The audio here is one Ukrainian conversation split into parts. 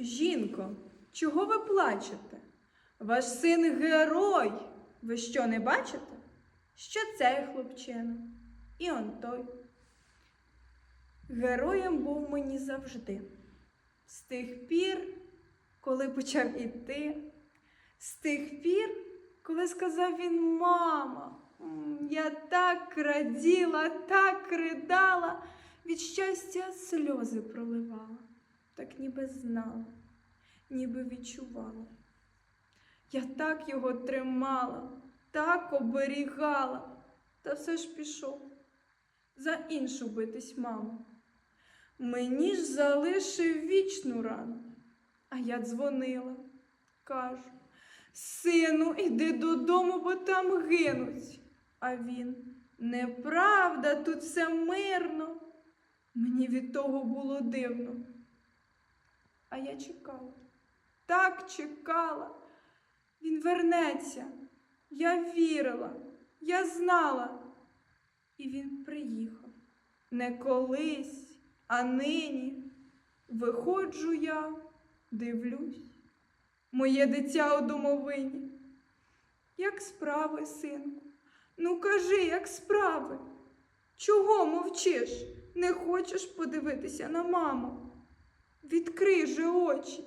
Жінко, чого ви плачете? Ваш син герой. Ви що не бачите? Що цей хлопчина? І он той. Героєм був мені завжди. З тих пір, коли почав іти, з тих пір, коли сказав він мама, я так раділа, так ридала, від щастя сльози проливала, так ніби знала, ніби відчувала. Я так його тримала, так оберігала, та все ж пішов за іншу битись маму. Мені ж залишив вічну рану, а я дзвонила, кажу, сину, іди додому, бо там гинуть. А він, неправда, тут все мирно. Мені від того було дивно. А я чекала, так чекала. Він вернеться. Я вірила, я знала. І він приїхав. Не колись, а нині. Виходжу я, дивлюсь, моє дитя у домовині. Як справи, синку? Ну кажи, як справи? Чого мовчиш? Не хочеш подивитися на маму? Відкрий же очі.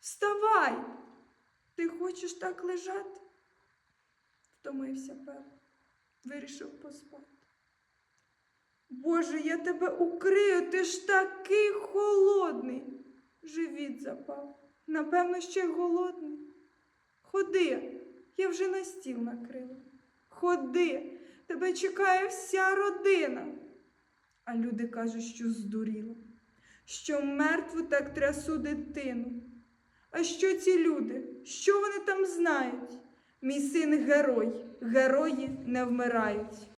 Вставай. Ти хочеш так лежати? Втомився певно, вирішив поспати. Боже, я тебе укрию, ти ж такий холодний. Живіт запав. Напевно, ще й голодний. Ходи, я вже на стіл накрила. Ходи, тебе чекає вся родина. А люди кажуть, що здуріла, що мертву так трясу дитину. А що ці люди? Що вони там знають? Мій син герой, герої не вмирають.